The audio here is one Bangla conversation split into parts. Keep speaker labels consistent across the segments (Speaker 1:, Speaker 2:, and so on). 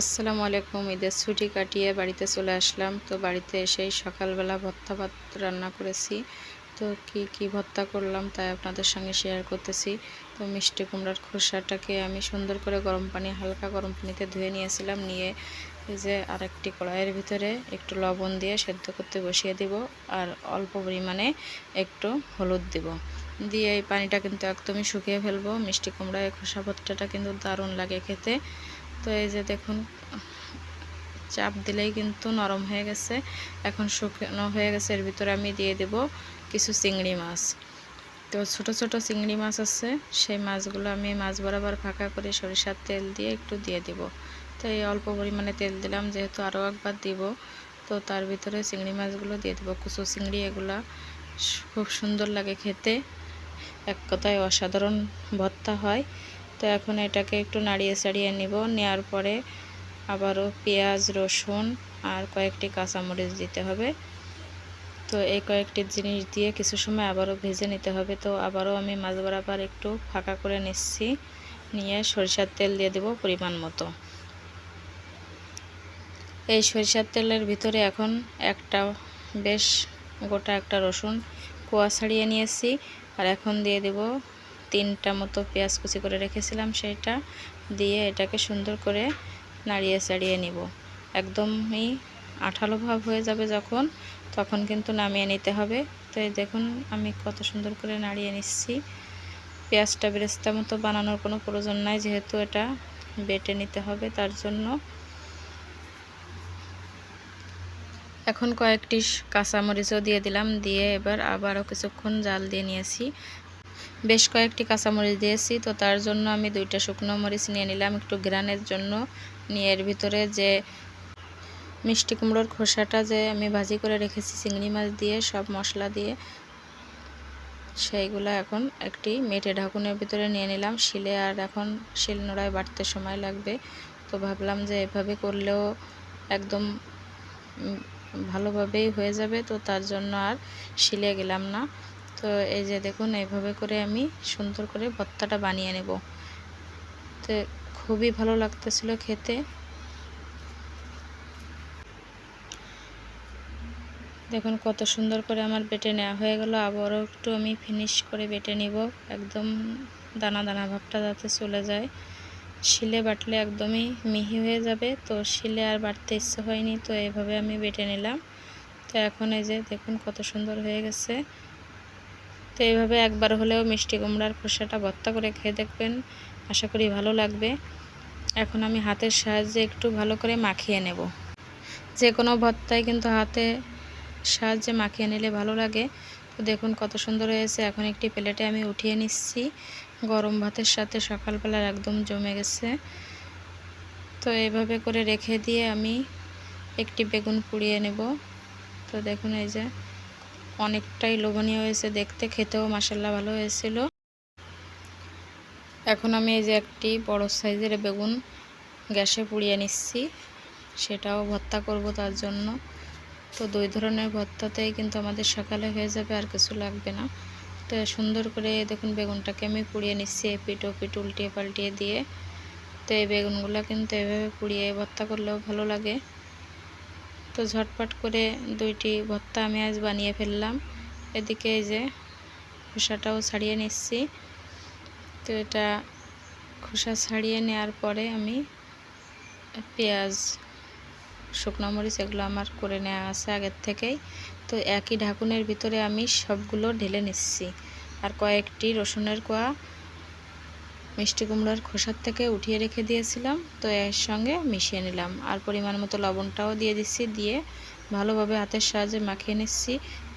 Speaker 1: আসসালামু আলাইকুম, ঈদের ছুটি কাটিয়ে বাড়িতে চলে আসলাম। তো বাড়িতে এসেই সকালবেলা ভর্তা ভাত রান্না করেছি। তো কি কি ভর্তা করলাম তাই আপনাদের সঙ্গে শেয়ার করতেছি। তো মিষ্টি কুমড়ার খোসাটাকে আমি সুন্দর করে গরম পানি, হালকা গরম পানিতে ধুয়ে নিয়েছিলাম। নিয়ে এই যে আরেকটি কড়াইয়ের ভিতরে একটু লবণ দিয়ে সেদ্ধ করতে বসিয়ে দিব আর অল্প পরিমাণে একটু হলুদ দিব। দিয়ে এই পানিটা কিন্তু একদমই শুকিয়ে ফেলব। মিষ্টি কুমড়ায় খোসা ভর্তাটা কিন্তু দারুণ লাগে খেতে। তো এই যে দেখুন, চাপ দিলেই কিন্তু নরম হয়ে গেছে। এখন শুকনো হয়ে গেছে, এর ভিতরে আমি দিয়ে দেব কিছু চিংড়ি মাছ। তো ছোট ছোট চিংড়ি মাছ আছে, সেই মাছগুলো আমি মাছ বরাবর ফাঁকা করে সরিষার তেল দিয়ে একটু দিয়ে দিব। তো এই অল্প পরিমাণে তেল দিলাম, যেহেতু আরও একবার দিব, তো তার ভিতরে চিংড়ি মাছগুলো দিয়ে দেবো। কুচু চিংড়ি এগুলা খুব সুন্দর লাগে খেতে। এক কথায় অসাধারণ ভর্তা হয়। তো এখন এটাকে একটু নাড়িয়ে চাড়িয়ে নিব। নেওয়ার পরে আবারও পেঁয়াজ, রসুন আর কয়েকটি কাঁচামরিচ দিতে হবে। তো এই কয়েকটি জিনিস দিয়ে কিছু সময় আবারও ভেজে নিতে হবে। তো আবারও আমি মাছ বরাবর একটু ফাঁকা করে নিচ্ছি। নিয়ে সরিষার তেল দিয়ে দেব পরিমাণ মতো। এই সরিষার তেলের ভিতরে এখন একটা বেশ গোটা একটা রসুন কোয়া ছাড়িয়ে নিয়েছি। আর এখন দিয়ে দেব তিনটা মতো পেঁয়াজ কুচি করে রেখেছিলাম সেটা দিয়ে এটাকে সুন্দর করে নাড়িয়ে চাড়িয়ে নিব। একদমই আঠালো ভাব হয়ে যাবে যখন, তখন কিন্তু নামিয়ে নিতে হবে। তো দেখুন, আমি কত সুন্দর করে নাড়িয়ে নিচ্ছি। পেঁয়াজটা বেরেস্তা মতো বানানোর কোনো প্রয়োজন নাই, যেহেতু এটা বেটে নিতে হবে তার জন্য। এখন কয়েকটি কাঁচামরিচও দিয়ে দিলাম, দিয়ে এবার আবারও কিছুক্ষণ জাল দিয়ে নিয়েছি। বেশ কয়েকটি কাঁচামরিচ দিয়েছি, তো তার জন্য আমি দুইটা শুকনো মরিচ নিয়ে নিলাম একটু গ্রানের জন্য। নিয়ে এর ভিতরে যে মিষ্টি কুমড়োর খোসাটা যে আমি ভাজি করে রেখেছি, চিংড়ি মাছ দিয়ে, সব মশলা দিয়ে, সেইগুলো এখন একটি মেটে ঢাকুনের ভিতরে নিয়ে নিলাম। শিলে আর এখন শিল নোড়ায় বাটতে সময় লাগবে, তো ভাবলাম যে এভাবে করলেও একদম ভালোভাবেই হয়ে যাবে, তো তার জন্য আর শিলে গেলাম না। তো এই যে দেখুন, এইভাবে করে আমি সুন্দর করে ভর্তাটা বানিয়ে নেব। তো খুবই ভালো লাগতেছিল খেতে। দেখুন, কত সুন্দর করে আমার বেটে নেওয়া হয়ে গেল। আবারও একটু আমি ফিনিশ করে বেটে নিব। একদম দানা দানা ভাবটা যাতে চলে যায়। শিলে বাটলে একদমই মিহি হয়ে যাবে। তো শিলে আর বাটতে ইচ্ছে হয়নি, তো এইভাবে আমি বেটে নিলাম। তো এখন এই যে দেখুন, কত সুন্দর হয়ে গেছে। তো এইভাবে একবার হলেও মিষ্টি কুমড়ার খোসাটা ভর্তা করে খেয়ে দেখবেন। আশা করি ভালো লাগবে। এখন আমি হাতের সাহায্যে একটু ভালো করে মাখিয়ে নেব। যে কোনো ভর্তায় কিন্তু হাতে সাহায্যে মাখিয়ে নিলে ভালো লাগে। তো দেখুন কত সুন্দর হয়েছে। এখন একটি প্লেটে আমি উঠিয়ে নিচ্ছি। গরম ভাতের সাথে সকালবেলার একদম জমে গেছে। তো এইভাবে করে রেখে দিয়ে আমি একটি বেগুন পুড়িয়ে নেব। তো দেখুন এই যে অনেকটাই লোভনীয় হয়েছে দেখতে, খেতেও মাসাল্লা ভালো হয়েছিল। এখন আমি এই যে একটি বড় সাইজের বেগুন গ্যাসে পুড়িয়ে নিচ্ছি, সেটাও ভর্তা করব তার জন্য। তো দুই ধরনের ভর্তাতেই কিন্তু আমাদের সকালে হয়ে যাবে, আর কিছু লাগবে না। তো সুন্দর করে দেখুন বেগুনটাকে আমি পুড়িয়ে নিচ্ছি এপিট ওপিট উল্টিয়ে পাল্টিয়ে দিয়ে। তো এই বেগুনগুলো কিন্তু এভাবে পুড়িয়ে ভর্তা করলেও ভালো লাগে। তো ঝটপট করে দুইটি ভর্তা আমি আজ বানিয়ে ফেললাম। এদিকে এই যে খোসাটাও ছাড়িয়ে নিচ্ছি। তো এটা খোসা ছাড়িয়ে নেওয়ার পরে আমি পেঁয়াজ, শুকনো মরিচ এগুলো আমার করে নেওয়া আছে আগের থেকেই। তো একই ঢাকুনের ভিতরে আমি সবগুলো ঢেলে নিচ্ছি। আর কয়েকটি রসুনের কোয়া মিষ্টি কুমড়ার খোসার থেকে উঠিয়ে রেখে দিয়েছিলাম, তো এর সঙ্গে মিশিয়ে নিলাম। আর পরিমাণ মতো লবণটাও দিয়ে দিচ্ছি, দিয়ে ভালোভাবে হাতের সাহায্যে মাখিয়ে নিচ্ছি।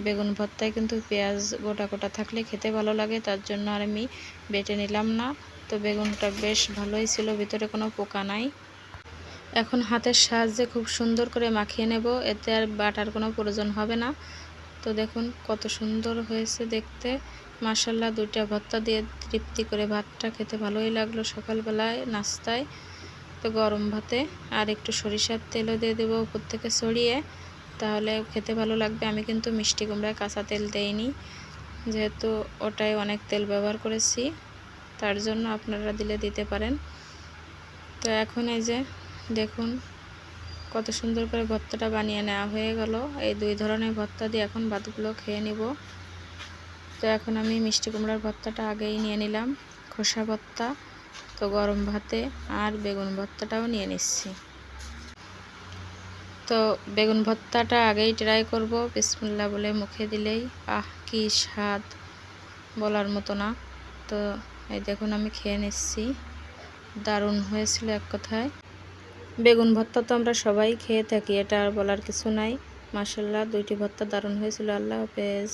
Speaker 1: বেগুন ভর্তায় কিন্তু পেঁয়াজ গোটা গোটা থাকলে খেতে ভালো লাগে, তার জন্য আর আমি বেটে নিলাম না। তো বেগুনটা বেশ ভালোই ছিল, ভিতরে কোনো পোকা নাই। এখন হাতের সাহায্যে খুব সুন্দর করে মাখিয়ে নেব, এতে আর বাটার কোনো প্রয়োজন হবে না। তো দেখুন কত সুন্দর হয়েছে দেখতে। মাসাল্লাহ দুইটা ভর্তা দিয়ে তৃপ্তি করে ভাতটা খেতে ভালোই লাগল সকালবেলায় নাস্তায়। তো গরম ভাতে আর একটু সরিষার তেলও দিয়ে দেবো উপর থেকে ছড়িয়ে তাহলে খেতে ভালো লাগবে। আমি কিন্তু মিষ্টি কুমড়ায় কাঁচা তেল দেইনি। যেহেতু ওটাই অনেক তেল ব্যবহার করেছি, তার জন্য আপনারা দিলে দিতে পারেন। তো এখন এই যে দেখুন কত সুন্দর করে ভর্তাটা বানিয়ে নেওয়া হয়ে গেল। এই দুই ধরনের ভর্তা দিয়ে এখন ভাতগুলো খেয়ে নিব। তো এখন আমি মিষ্টি কুমড়ার ভর্তাটা আগেই নিয়ে নিলাম, খোসা ভর্তা, তো গরম ভাতে আর বেগুন ভর্তাটাও নিয়ে নিচ্ছি। তো বেগুন ভর্তাটা আগেই ট্রাই করব বিসমুল্লা বলে মুখে দিলেই। আহ, কি স্বাদ বলার মতো না। তো এই দেখুন আমি খেয়ে নিচ্ছি। দারুণ হয়েছিল এক কথায়। বেগুন ভর্তা তো আমরা সবাই খেয়ে থাকি, এটা আর বলার কিছু নাই। মাসাল্লাহ দুইটি ভর্তা দারুণ হয়েছিল, আল্লাহ হাফেজ।